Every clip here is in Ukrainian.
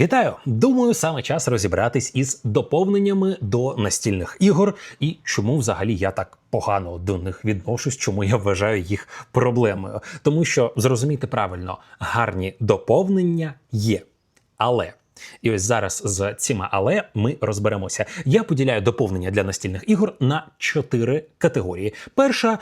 Вітаю! Думаю, саме час розібратись із доповненнями до настільних ігор і чому взагалі я так погано до них відношусь, чому я вважаю їх проблемою. Тому що зрозуміти правильно, гарні доповнення є, але. І ось зараз з цими але ми розберемося. Я поділяю доповнення для настільних ігор на чотири категорії. Перша,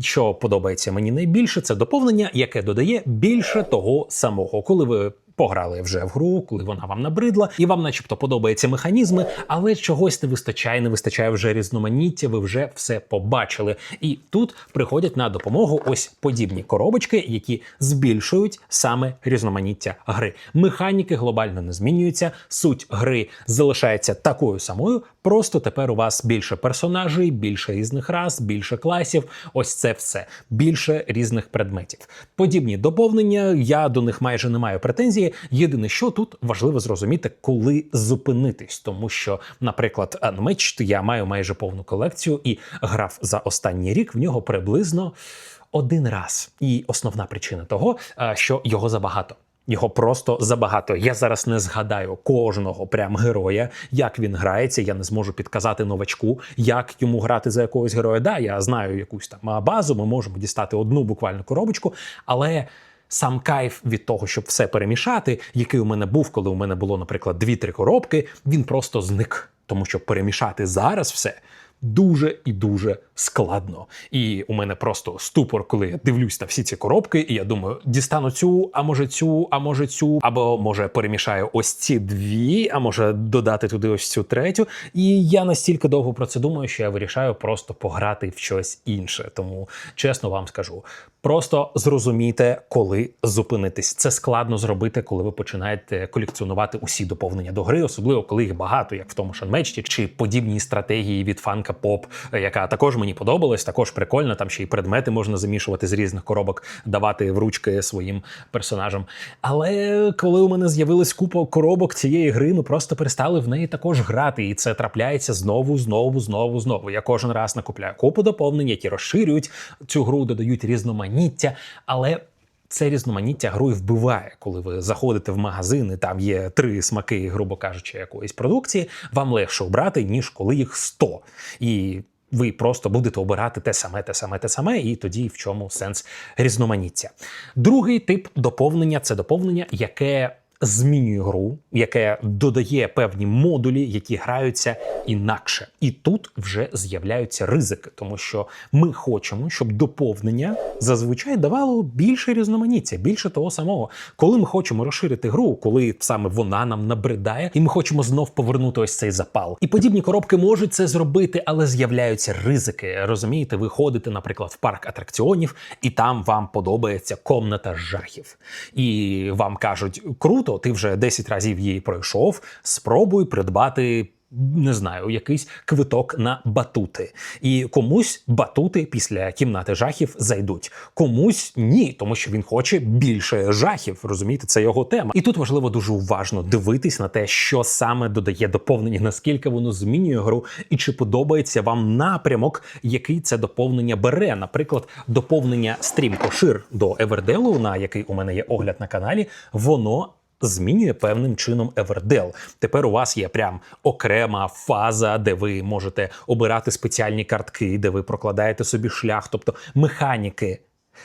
що подобається мені найбільше, це доповнення, яке додає більше того самого, коли ви. Пограли вже в гру, коли вона вам набридла, і вам, начебто, подобаються механізми, але чогось не вистачає, не вистачає вже різноманіття. Ви вже все побачили. І тут приходять на допомогу ось подібні коробочки, які збільшують саме різноманіття гри. Механіки глобально не змінюються. Суть гри залишається такою самою. Просто тепер у вас більше персонажей, більше різних рас, більше класів. Ось це все більше різних предметів. Подібні доповнення. Я до них майже не маю претензії. Єдине, що тут важливо зрозуміти, коли зупинитись, тому що, наприклад, Unmatched я маю майже повну колекцію і грав за останній рік в нього приблизно один раз. І основна причина того, е, що його забагато. Його просто забагато. Я зараз не згадаю кожного прям героя, як він грається. Я не зможу підказати новачку, як йому грати за якогось героя. Да, я знаю якусь там базу. Ми можемо дістати одну буквально коробочку, але. Сам кайф від того, щоб все перемішати, який у мене був, коли у мене було, наприклад, 2-3 коробки, він просто зник. Тому що перемішати зараз все дуже і дуже складно. І у мене просто ступор, коли я дивлюсь на всі ці коробки, і я думаю, дістану цю, а може цю, а може цю, або може перемішаю ось ці дві, а може додати туди ось цю третю. І я настільки довго про це думаю, що я вирішаю просто пограти в щось інше. Тому чесно вам скажу. Просто зрозумійте, коли зупинитись. Це складно зробити, коли ви починаєте колекціонувати усі доповнення до гри, особливо коли їх багато, як в тому Unmatched, чи подібні стратегії від фанка Поп, яка також мені подобалась, також прикольна. Там ще й предмети можна замішувати з різних коробок, давати в ручки своїм персонажам. Але коли у мене з'явилась купа коробок цієї гри, ми просто перестали в неї також грати, і це трапляється знову, знову, знову, знову. Я кожен раз накупляю купу доповнень, які розширюють цю гру, додають різноманіття, але. Це різноманіття грою вбиває, коли ви заходите в магазин, і там є три смаки, грубо кажучи, якоїсь продукції. Вам легше обрати, ніж коли їх 100. І ви просто будете обирати те саме, те саме, те саме, і тоді в чому сенс різноманіття. Другий тип доповнення це доповнення, яке змінює гру, яке додає певні модулі, які граються інакше. І тут вже з'являються ризики, тому що ми хочемо, щоб доповнення зазвичай давало більше різноманіття, більше того самого. Коли ми хочемо розширити гру, коли саме вона нам набридає, і ми хочемо знов повернути ось цей запал. І подібні коробки можуть це зробити, але з'являються ризики. Розумієте, ви ходите, наприклад, в парк атракціонів, і там вам подобається комната жахів. І вам кажуть, круто, ти вже 10 разів її пройшов. Спробуй придбати. Не знаю, якийсь квиток на батути, і комусь батути після кімнати жахів зайдуть, комусь ні, тому що він хоче більше жахів. Розумієте, це його тема. І тут важливо дуже уважно дивитись на те, що саме додає доповнення, наскільки воно змінює гру, і чи подобається вам напрямок, який це доповнення бере. Наприклад, доповнення стрімкошир до Еверделу, на який у мене є огляд на каналі, воно змінює певним чином Everdell. Тепер у вас є прям окрема фаза, де ви можете обирати спеціальні картки, де ви прокладаєте собі шлях, тобто механіки.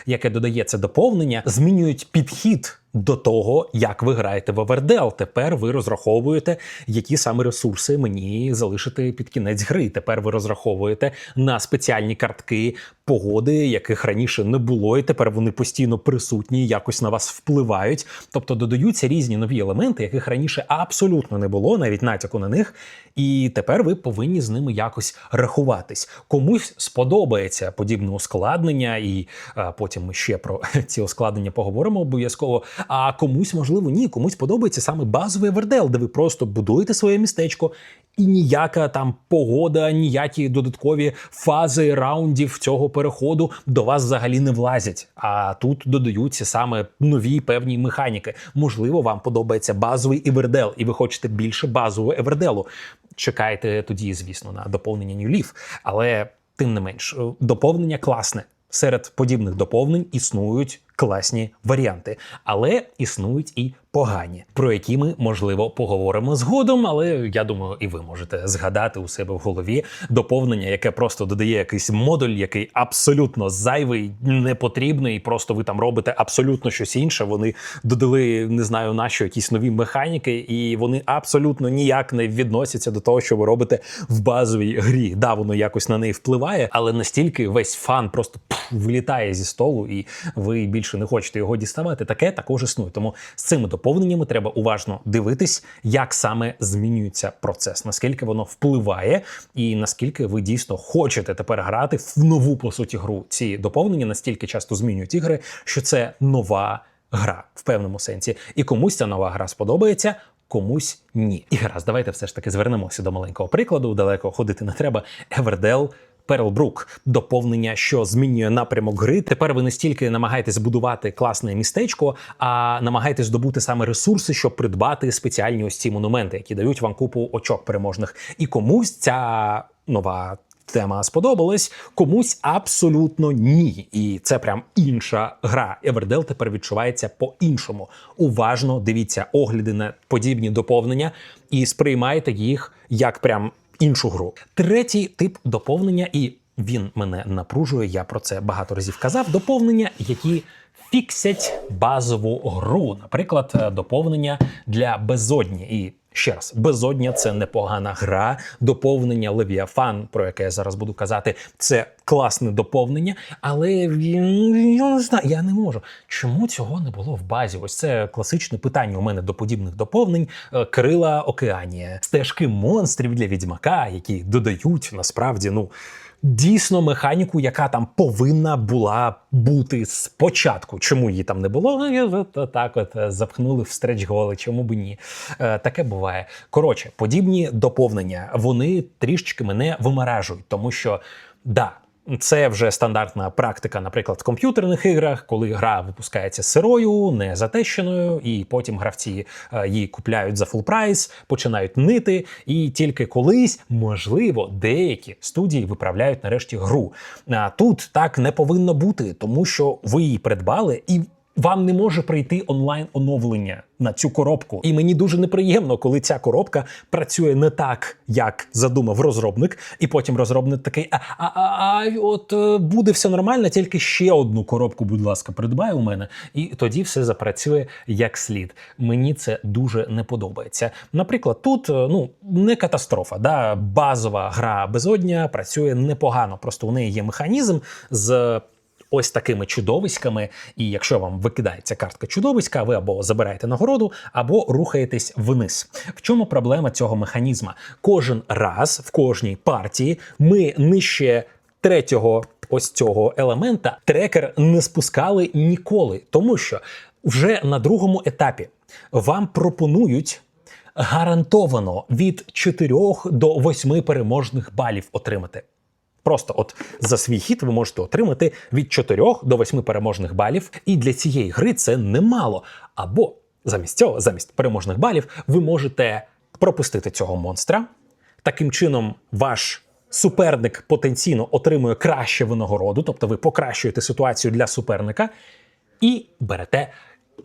Яке додається доповнення, змінюють підхід до того, як ви граєте в Everdell. Тепер ви розраховуєте, які саме ресурси мені залишити під кінець гри. Тепер ви розраховуєте на спеціальні картки погоди, яких раніше не було, і тепер вони постійно присутні, якось на вас впливають. Тобто додаються різні нові елементи, яких раніше абсолютно не було, навіть натяку на них. І тепер ви повинні з ними якось рахуватись. Комусь сподобається подібне ускладнення, і а, потім ми ще про ці ускладнення поговоримо обов'язково. А комусь, можливо, ні, комусь подобається саме базовий Вердел, де ви просто будуєте своє містечко, і ніяка там погода, ніякі додаткові фази раундів цього переходу до вас взагалі не влазять. А тут додаються саме нові певні механіки. Можливо, вам подобається базовий Івердел, і ви хочете більше базового Еверделу. Чекайте тоді, звісно, на доповнення New Leaf, але тим не менш, доповнення класне. Серед подібних доповнень існують класні варіанти, але існують і погані, про які ми можливо поговоримо згодом. Але я думаю, і ви можете згадати у себе в голові доповнення, яке просто додає якийсь модуль, який абсолютно зайвий, непотрібний, і просто ви там робите абсолютно щось інше. Вони додали не знаю на що якісь нові механіки, і вони абсолютно ніяк не відносяться до того, що ви робите в базовій грі. Да, воно якось на неї впливає, але настільки весь фан просто пф, вилітає зі столу, і ви більше не хочете його діставати. Таке також існує. Тому з цими доповненнями треба уважно дивитись, як саме змінюється процес, наскільки воно впливає, і наскільки ви дійсно хочете тепер грати в нову по суті гру. Ці доповнення настільки часто змінюють ігри, що це нова гра в певному сенсі. І комусь ця нова гра сподобається. Комусь ні. І гаразд, давайте все ж таки звернемося до маленького прикладу. Далеко ходити не треба. Everdell Перлбрук доповнення, що змінює напрямок гри. Тепер ви не стільки намагаєтесь будувати класне містечко, а намагаєтесь здобути саме ресурси, щоб придбати спеціальні ось ці монументи, які дають вам купу очок переможних. І комусь ця нова. Тема сподобалась, комусь абсолютно ні. І це прям інша гра. Everdell тепер відчувається по-іншому. Уважно дивіться огляди на подібні доповнення і сприймайте їх як прям іншу гру. Третій тип доповнення, і він мене напружує. Я про це багато разів казав. Доповнення, які фіксять базову гру, наприклад, е, доповнення для безодні. І ще раз, безодня це непогана гра. Доповнення Левіафан, про яке я зараз буду казати, це класне доповнення, але я не знаю, я не можу. Чому цього не було в базі? Ось це класичне питання у мене до подібних доповнень. Е, Крила Океанія, стежки монстрів для відьмака, які додають насправді, ну. Дійсно, механіку, яка там повинна була бути спочатку. Чому її там не було? Ну, так от е, запхнули в стреч голи. Чому б ні? Е, таке буває. Коротше, подібні доповнення вони трішечки мене вимаражують, тому що да. Це вже стандартна практика, наприклад, в комп'ютерних іграх, коли гра випускається сирою, не затещеною, і потім гравці е, її купляють за фул прайс, починають нити, і тільки колись, можливо, деякі студії виправляють нарешті гру. А тут так не повинно бути, тому що ви її придбали і. Вам не може прийти онлайн оновлення на цю коробку, і мені дуже неприємно, коли ця коробка працює не так, як задумав розробник, і потім розробник такий: а, а, а, а от е, буде все нормально, тільки ще одну коробку, будь ласка, придбай у мене, і тоді все запрацює як слід. Мені це дуже не подобається. Наприклад, тут е, ну не катастрофа, да базова гра безодня працює непогано. Просто у неї є механізм з ось такими чудовиськами. І якщо вам викидається картка чудовиська, ви або забираєте нагороду, або рухаєтесь вниз. В чому проблема цього механізма? Кожен раз в кожній партії ми нижче третього ось цього елемента трекер не спускали ніколи, тому що вже на другому етапі вам пропонують гарантовано від 4 до 8 переможних балів отримати. Просто от за свій хід ви можете отримати від 4 до 8 переможних балів, і для цієї гри це немало. Або замість цього, замість переможних балів, ви можете пропустити цього монстра. Таким чином, ваш суперник потенційно отримує краще винагороду, тобто ви покращуєте ситуацію для суперника і берете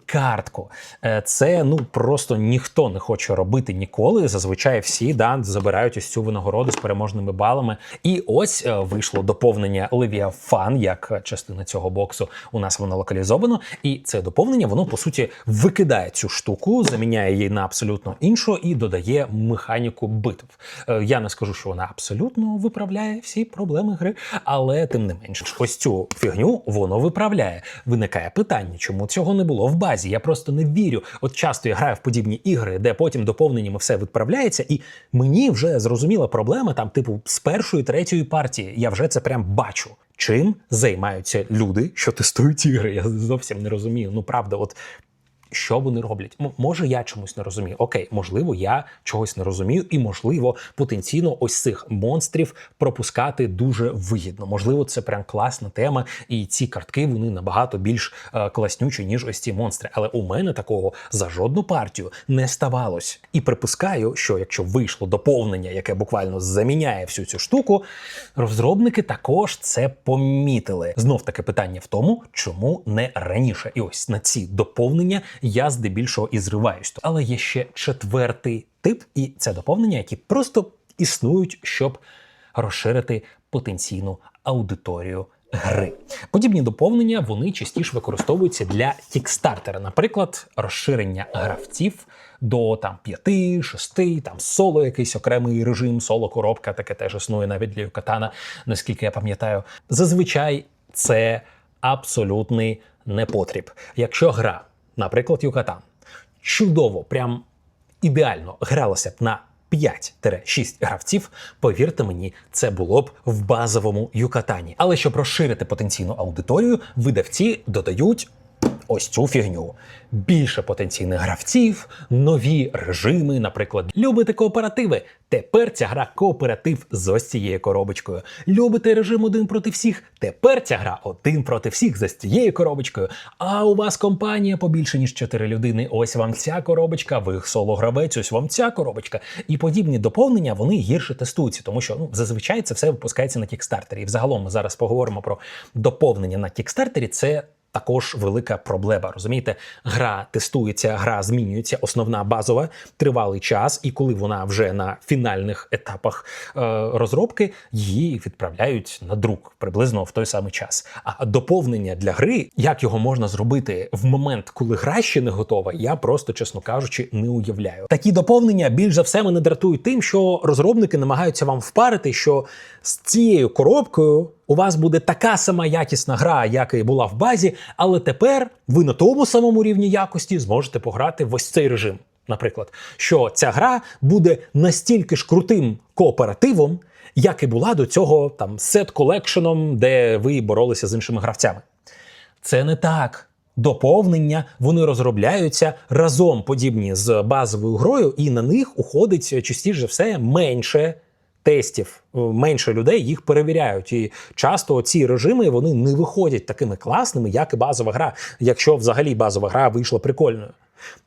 картку. Е, Це ну просто ніхто не хоче робити ніколи. Зазвичай всі да, забирають ось цю винагороду з переможними балами. І ось е, вийшло доповнення Leviathan, як частина цього боксу. У нас воно локалізовано. І це доповнення, воно по суті викидає цю штуку, заміняє її на абсолютно іншу і додає механіку битв. Е, Я не скажу, що вона абсолютно виправляє всі проблеми гри, але тим не менш, ось цю фігню воно виправляє. Виникає питання, чому цього не було в базі. Я просто не вірю. От часто я граю в подібні ігри, де потім доповненнями все відправляється, і мені вже зрозуміла проблема там, типу, з першої третьої партії. Я вже це прям бачу. Чим займаються люди, що тестують ігри? Я зовсім не розумію. Ну правда, от що вони роблять. М- може, я чомусь не розумію. Окей, можливо, я чогось не розумію, і можливо, потенційно ось цих монстрів пропускати дуже вигідно. Можливо, це прям класна тема, і ці картки вони набагато більш е, класнючі, ніж ось ці монстри. Але у мене такого за жодну партію не ставалось. І припускаю, що якщо вийшло доповнення, яке буквально заміняє всю цю штуку, розробники також це помітили. Знов таки питання в тому, чому не раніше. І ось на ці доповнення я здебільшого і зриваюсь. Але є ще четвертий тип, і це доповнення, які просто існують, щоб розширити потенційну аудиторію. Гри подібні доповнення вони частіше використовуються для кікстартера, наприклад, розширення гравців до там 5, 6, там соло, якийсь окремий режим, соло коробка, таке теж існує навіть для Юкатана, наскільки я пам'ятаю. Зазвичай це абсолютний непотріб. Якщо гра, наприклад, Юкатан, чудово, прям ідеально гралася б на 5-6 гравців, повірте мені, це було б в базовому Юкатані. Але щоб розширити потенційну аудиторію, видавці додають. Ось цю фігню. Більше потенційних гравців, нові режими, наприклад, любите кооперативи. Тепер ця гра кооператив з ось цією коробочкою. Любите режим один проти всіх. Тепер ця гра один проти всіх з ось цією коробочкою. А у вас компанія побільше ніж 4 людини. Ось вам ця коробочка, ви соло гравець, ось вам ця коробочка. І подібні доповнення вони гірше тестуються, тому що ну зазвичай це все випускається на кікстартері. І взагалом ми зараз поговоримо про доповнення на кікстартері. Це також велика проблема. Розумієте, гра тестується, гра змінюється, основна базова тривалий час, і коли вона вже на фінальних етапах е, розробки, її відправляють на друк приблизно в той самий час. А доповнення для гри, як його можна зробити в момент, коли гра ще не готова, я просто, чесно кажучи, не уявляю. Такі доповнення більш за все мене дратують тим, що розробники намагаються вам впарити, що з цією коробкою у вас буде така сама якісна гра, як і була в базі, але тепер ви на тому самому рівні якості зможете пограти в ось цей режим. Наприклад, що ця гра буде настільки ж крутим кооперативом, як і була до цього там сет колекшеном, де ви боролися з іншими гравцями. Це не так. Доповнення вони розробляються разом подібні з базовою грою, і на них уходить частіше все менше тестів, е, менше людей їх перевіряють. І часто ці режими вони не виходять такими класними, як і базова гра, якщо взагалі базова гра вийшла прикольною.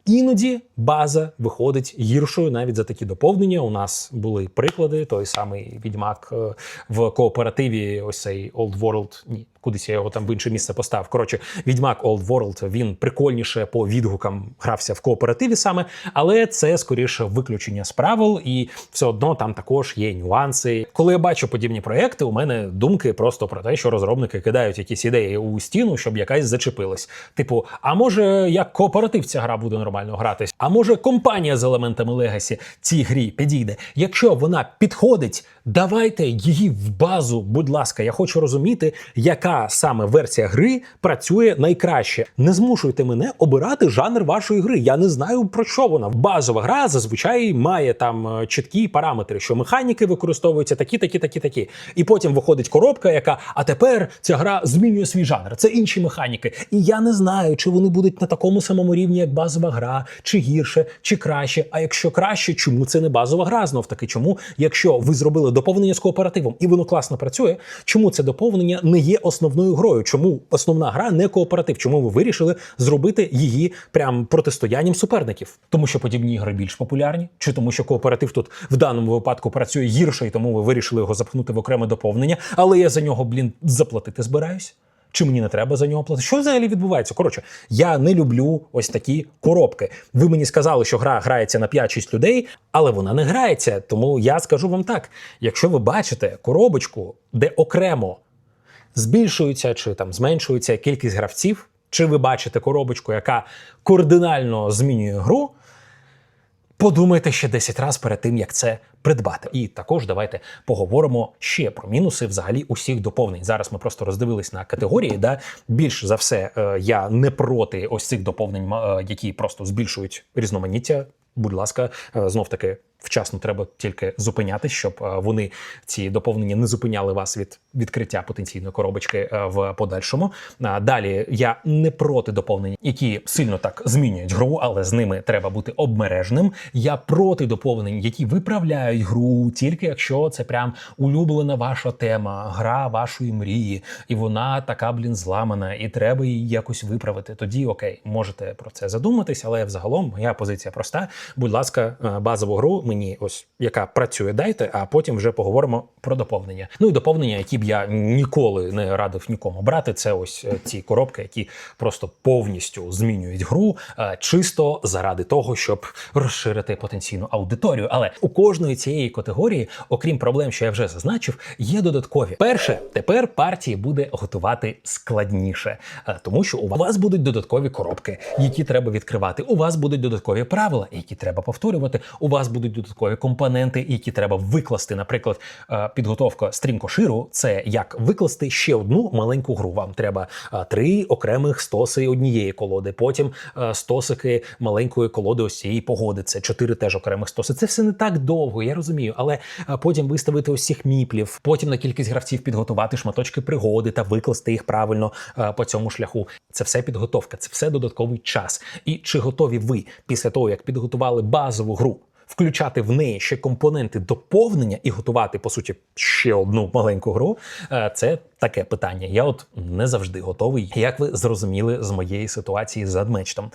Іноді база виходить гіршою навіть за такі доповнення. У нас були приклади. Той самий відьмак е, в кооперативі. Ось цей Old World, ні, кудись я його там в інше місце поставив. Коротше, відьмак Old World, він прикольніше по відгукам грався в кооперативі саме, але це скоріше виключення з правил, і все одно там також є нюанси. Коли я бачу подібні проекти, у мене думки просто про те, що розробники кидають якісь ідеї у стіну, щоб якась зачепилась. Типу, а може як кооператив ця гра буде нормально гратись? А може компанія з елементами Legacy цій грі підійде? Якщо вона підходить, давайте її в базу. Будь ласка, я хочу розуміти, яка саме версія гри працює найкраще. Не змушуйте мене обирати жанр вашої гри. Я не знаю про що вона. Базова гра зазвичай має там е, чіткі параметри, що механіки використовуються такі, такі, такі, такі. І потім виходить коробка, яка а тепер ця гра змінює свій жанр. Це інші механіки. І я не знаю, чи вони будуть на такому самому рівні, як базова гра, чи гірше, чи краще. А якщо краще, чому це не базова гра? Знов таки, чому, якщо ви зробили доповнення з кооперативом і воно класно працює, чому це доповнення не є основною грою? Чому основна гра не кооператив? Чому ви вирішили зробити її прям протистоянням суперників? Тому що подібні ігри більш популярні, чи тому, що кооператив тут в даному випадку працює гірше, і тому ви вирішили його запхнути в окреме доповнення, але я за нього, блін, заплатити збираюсь. Чи мені не треба за нього платити? Що взагалі відбувається? Коротше, я не люблю ось такі коробки. Ви мені сказали, що гра грається на 5-6 людей, але вона не грається. Тому я скажу вам так: якщо ви бачите коробочку, де окремо збільшується чи там зменшується кількість гравців, чи ви бачите коробочку, яка кардинально змінює гру, подумайте ще 10 разів перед тим, як це придбати. І також давайте поговоримо ще про мінуси взагалі усіх доповнень. Зараз ми просто роздивились на категорії. Да? Більш за все, е, я не проти ось цих доповнень, е, які просто збільшують різноманіття. Будь ласка, е, знов таки Вчасно треба тільки зупиняти, щоб е, вони ці доповнення не зупиняли вас від відкриття потенційної коробочки е, в подальшому. Далі я не проти доповнень, які сильно так змінюють гру, але з ними треба бути обмережним. Я проти доповнень, які виправляють гру, тільки якщо це прям улюблена ваша тема, гра вашої мрії, і вона така, блін, зламана, і треба її якось виправити. Тоді окей, можете про це задуматись, але взагалом моя позиція проста. Будь ласка, е, базову гру мені ось яка працює, дайте, а потім вже поговоримо про доповнення. Ну і доповнення, які б я ніколи не радив нікому брати, це ось е, ці коробки, які просто повністю змінюють гру, е, чисто заради того, щоб розширити потенційну аудиторію. Але у кожної цієї категорії, окрім проблем, що я вже зазначив, є додаткові. Перше, тепер партії буде готувати складніше, е, тому що у вас будуть додаткові коробки, які треба відкривати. У вас будуть додаткові правила, які треба повторювати. У вас будуть додаткові компоненти, які треба викласти. Наприклад, е, підготовка стрімкоширу це як викласти ще одну маленьку гру. Вам треба е, три окремих стоси однієї колоди, потім е, стосики маленької колоди ось цієї погоди. Це чотири теж окремих стоси. Це все не так довго, я розумію. Але потім виставити цих міплів, потім на кількість гравців підготувати шматочки пригоди та викласти їх правильно по цьому шляху. Це все підготовка, це все додатковий час. І чи готові ви після того, як підготували базову гру? Включати в неї ще компоненти доповнення і готувати по суті ще одну маленьку гру. е, Це таке питання. Я от не завжди готовий, як ви зрозуміли з моєї ситуації з адмечтом.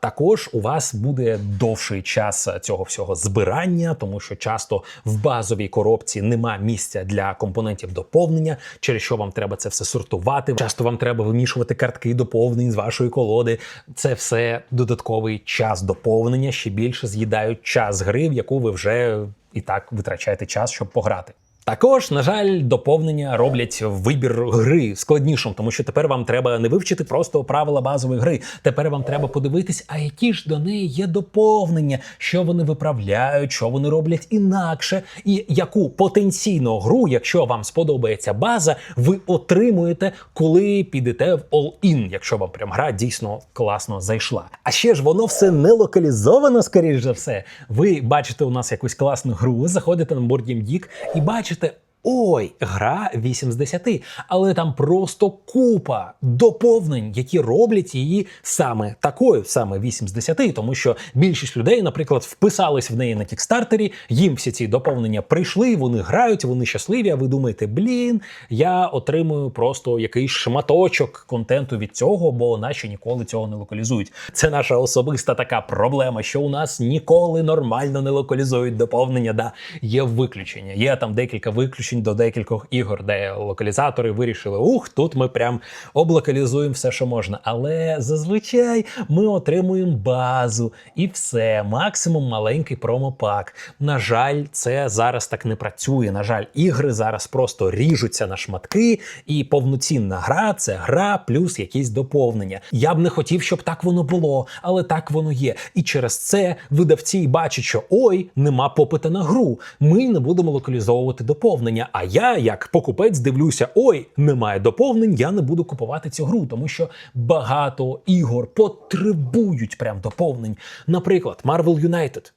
Також у вас буде довший час цього всього збирання, тому що часто в базовій коробці нема місця для компонентів доповнення, через що вам треба це все сортувати. Часто вам треба вимішувати картки доповнень з вашої колоди. Це все додатковий час доповнення, ще більше з'їдають час гри, в яку ви вже і так витрачаєте час, щоб пограти. Також, на жаль, доповнення роблять вибір гри складнішим, тому що тепер вам треба не вивчити просто правила базової гри. Тепер вам треба подивитись, а які ж до неї є доповнення, що вони виправляють, що вони роблять інакше, і яку потенційну гру, якщо вам сподобається база, ви отримуєте, коли підете в all-in, якщо вам прям гра дійсно класно зайшла. А ще ж воно все не локалізовано, скоріш за все. Ви бачите у нас якусь класну гру, заходите на Board Geek і бачите. Значит, Ой, гра 8 з 10, але там просто купа доповнень, які роблять її саме такою, саме 8 з 10, тому що більшість людей, наприклад, вписались в неї на кікстартері, їм всі ці доповнення прийшли, вони грають, вони щасливі. А ви думаєте, блін, я отримую просто якийсь шматочок контенту від цього, бо наші ніколи цього не локалізують. Це наша особиста така проблема, що у нас ніколи нормально не локалізують доповнення. Да, є виключення. Є там декілька виключень до декількох ігор, де локалізатори вирішили, ух, тут ми прям облокалізуємо все, що можна. Але зазвичай ми отримуємо базу і все, максимум маленький промопак. На жаль, це зараз так не працює. На жаль, ігри зараз просто ріжуться на шматки, і повноцінна гра це гра плюс якісь доповнення. Я б не хотів, щоб так воно було, але так воно є. І через це видавці бачать, що ой, нема попита на гру. Ми не будемо локалізовувати доповнення. А я, як покупець, дивлюся: ой, немає доповнень, я не буду купувати цю гру, тому що багато ігор потребують прям доповнень. Наприклад, Marvel United.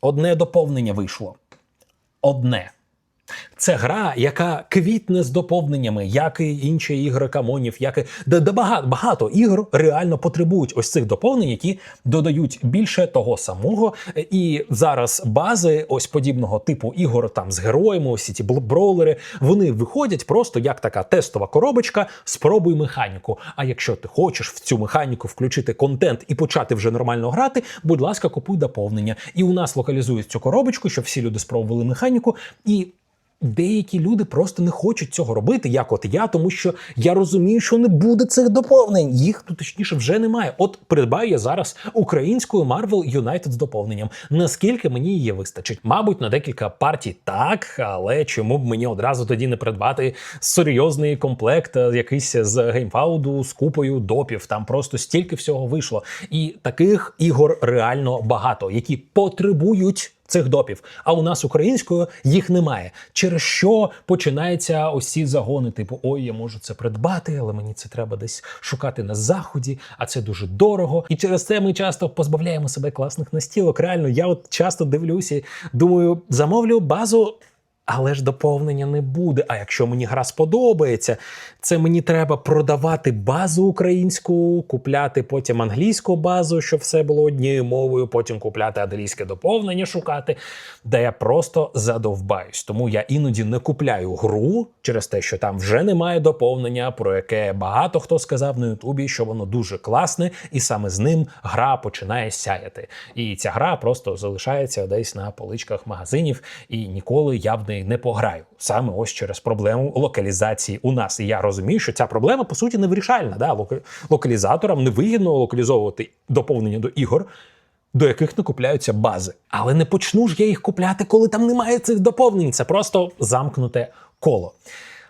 Одне доповнення вийшло. Одне. Це гра, яка квітне з доповненнями, як і інші ігри камонів, як і де, де багато, багато ігор реально потребують ось цих доповнень, які додають більше того самого. І зараз бази ось подібного типу ігор там з героями, ось ці броулери, вони виходять просто як така тестова коробочка. Спробуй механіку. А якщо ти хочеш в цю механіку включити контент і почати вже нормально грати, будь ласка, купуй доповнення. І у нас локалізують цю коробочку, щоб всі люди спробували механіку і. Деякі люди просто не хочуть цього робити, як от я, тому що я розумію, що не буде цих доповнень. Їх ну, точніше вже немає. От придбаю я зараз українською Marvel United з доповненням. Наскільки мені її вистачить? Мабуть, на декілька партій так, але чому б мені одразу тоді не придбати серйозний комплект, е, якийсь з геймфауду з купою допів? Там просто стільки всього вийшло. І таких ігор реально багато, які потребують Цих допів, а у нас українською їх немає. Через що починаються усі загони, типу, ой, я можу це придбати, але мені це треба десь шукати на заході, а це дуже дорого. І через це ми часто позбавляємо себе класних настілок. Реально, я от часто дивлюся, думаю, замовлю базу. Але ж доповнення не буде. А якщо мені гра сподобається, це мені треба продавати базу українську, купляти потім англійську базу, щоб все було однією мовою, потім купляти англійське доповнення, шукати. Де я просто задовбаюсь. Тому я іноді не купляю гру через те, що там вже немає доповнення, про яке багато хто сказав на Ютубі, що воно дуже класне, і саме з ним гра починає сяяти. І ця гра просто залишається десь на поличках магазинів, і ніколи я в неї не пограю. Саме ось через проблему локалізації у нас. І я розумію, що ця проблема по суті не вирішальна. Да? Лока- Локалізаторам невигідно локалізовувати доповнення до ігор. До яких не купляються бази, але не почну ж я їх купляти, коли там немає цих доповнень. Це просто замкнуте коло.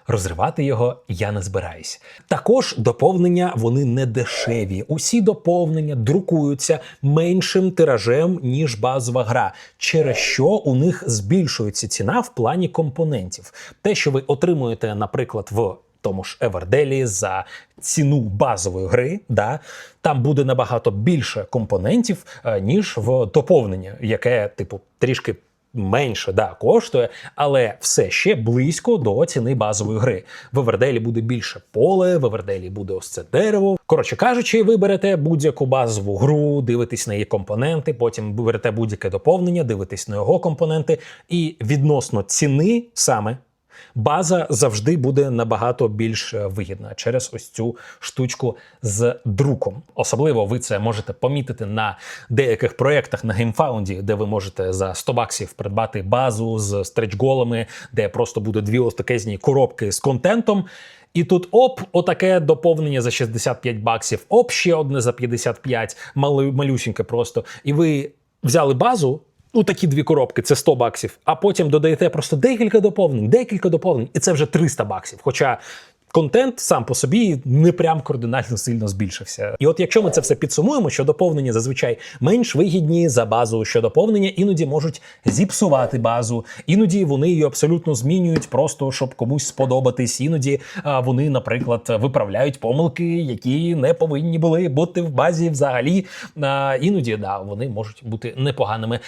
Розривати його я не збираюсь. Також доповнення вони не дешеві. Усі доповнення друкуються меншим тиражем ніж базова гра, через що у них збільшується ціна в плані компонентів. Те, що ви отримуєте, наприклад, в тому ж Еверделі за ціну базової гри, да, там буде набагато більше компонентів, е, ніж в доповнення, яке, типу, трішки. Менше да коштує, але все ще близько до ціни базової гри. В Верделі буде більше поле, в Верделі буде ось це дерево. Коротше кажучи, ви берете будь-яку базову гру, дивитесь на її компоненти, потім берете будь-яке доповнення, дивитесь на його компоненти, і відносно ціни саме база завжди буде набагато більш е, вигідна через ось цю штучку з друком. Особливо ви це можете помітити на деяких проєктах на GameFound, де ви можете за 100 баксів придбати базу з стретч-голами, де просто буде дві ось такезні коробки з контентом. І тут оп, отаке доповнення за 65 баксів, оп, ще одне за 55, малю, малюсіньке просто. І ви взяли базу, ну такі дві коробки, це 100 баксів, а потім додаєте просто декілька доповнень, декілька доповнень, і це вже 300 баксів. Хоча контент сам по собі не прям кардинально сильно збільшився. І от якщо ми це все підсумуємо, що доповнення зазвичай менш вигідні за базу, що доповнення іноді можуть зіпсувати базу, іноді вони її абсолютно змінюють, просто щоб комусь сподобатись. Іноді вони, наприклад, виправляють помилки, які не повинні були бути в базі взагалі. Іноді да, вони можуть бути непоганими.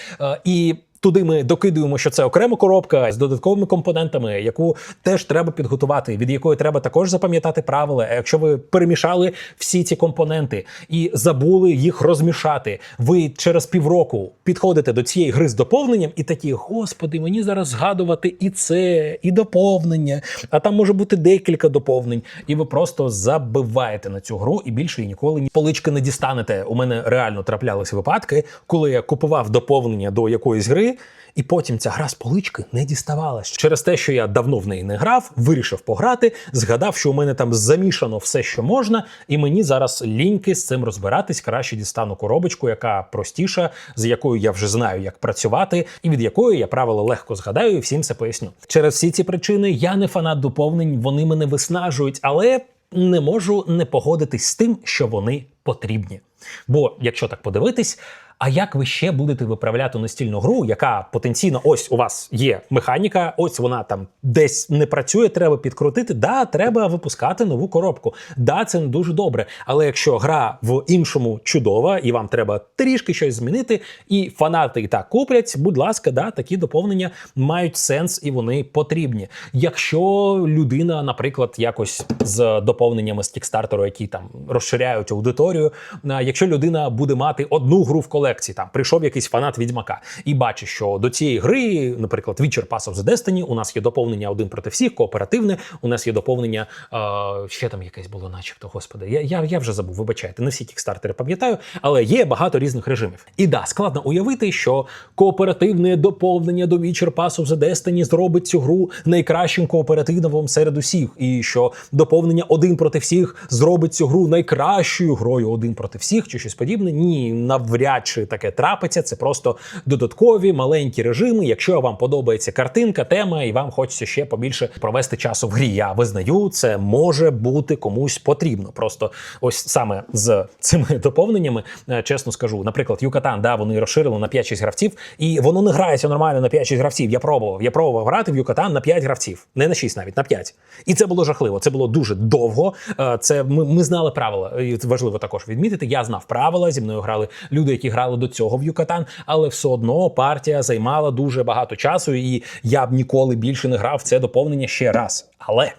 І Туди ми докидуємо, що це окрема коробка з додатковими компонентами, яку теж треба підготувати, від якої треба також запам'ятати правила. А якщо ви перемішали всі ці компоненти і забули їх розмішати, ви через півроку підходите до цієї гри з доповненням і такі: господи, мені зараз згадувати і це, і доповнення. А там може бути декілька доповнень, і ви просто забиваєте на цю гру і більше її ніколи ні полички не дістанете. У мене реально траплялися випадки, коли я купував доповнення до якоїсь гри. І потім ця гра з полички не діставалась. Через те, що я давно в неї не грав, вирішив пограти, згадав, що у мене там замішано все, що можна, і мені зараз ліньки з цим розбиратись. Краще дістану коробочку, яка простіша, з якою я вже знаю, як працювати, і від якої я правила легко згадаю і всім це поясню. Через всі ці причини я не фанат доповнень, вони мене виснажують, але не можу не погодитись з тим, що вони потрібні. Бо якщо так подивитись. А як ви ще будете виправляти настільну гру, яка потенційно ось у вас є механіка, ось вона там десь не працює, треба підкрутити. Да, треба випускати нову коробку. Да, це не дуже добре. Але якщо гра в іншому чудова, і вам треба трішки щось змінити, і фанати і так куплять, будь ласка, да, такі доповнення мають сенс і вони потрібні. Якщо людина, наприклад, якось з доповненнями з кікстартеру, які там розширяють аудиторію, якщо людина буде мати одну гру в колекції, там прийшов якийсь фанат відьмака і бачить, що до цієї гри, наприклад, Witcher Pass of the Destiny, у нас є доповнення один проти всіх, кооперативне. У нас є доповнення е, ще там якесь було, начебто, господи. Я, я, я вже забув, вибачайте, не всі кікстартери пам'ятаю, але є багато різних режимів. І да, складно уявити, що кооперативне доповнення до Witcher Pass of the Destiny зробить цю гру найкращим кооперативним серед усіх, і що доповнення один проти всіх зробить цю гру найкращою грою один проти всіх, чи щось подібне. Ні, навряд чи чи таке трапиться. Це просто додаткові маленькі режими. Якщо вам подобається картинка, тема, і вам хочеться ще побільше провести часу в грі. Я визнаю, це може бути комусь потрібно. Просто ось саме з цими доповненнями, е, чесно скажу, наприклад, Юкатан, да, вони розширили на 5-6 гравців, і воно не грається нормально на 5-6 гравців. Я пробував. Я пробував грати в Юкатан на 5 гравців, не на 6 навіть, на 5. І це було жахливо. Це було дуже довго. Е, Це ми, ми знали правила. І важливо також відмітити. Я знав правила. Зі мною грали люди, які грали до цього в Юкатан, але все одно партія займала дуже багато часу, і я б ніколи більше не грав це доповнення ще раз. Але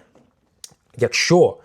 якщо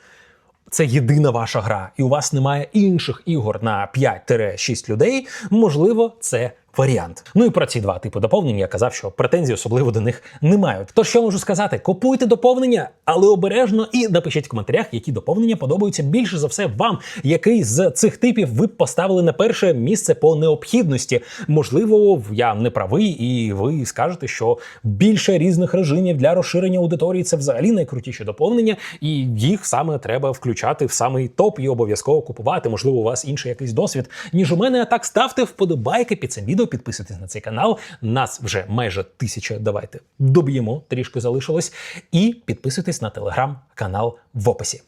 це єдина ваша гра, і у вас немає інших ігор на 5-6 людей, можливо, це варіант. Ну і про ці два типи доповнень я казав, що претензій особливо до них не мають. Тож що можу сказати? Купуйте доповнення, але обережно і напишіть в коментарях, які доповнення подобаються більше за все вам, який з цих типів ви б поставили на перше місце по необхідності. Можливо, я не правий, і ви скажете, що більше різних режимів для розширення аудиторії це взагалі найкрутіші доповнення, і їх саме треба включати в самий топ і обов'язково купувати. Можливо, у вас інший якийсь досвід, ніж у мене. А так ставте вподобайки під цим відео, підписуйтесь на цей канал. Нас вже майже тисяча. Давайте доб'ємо, трішки залишилось. І підписуйтесь на телеграм-канал в описі.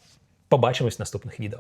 Побачимось в наступних відео.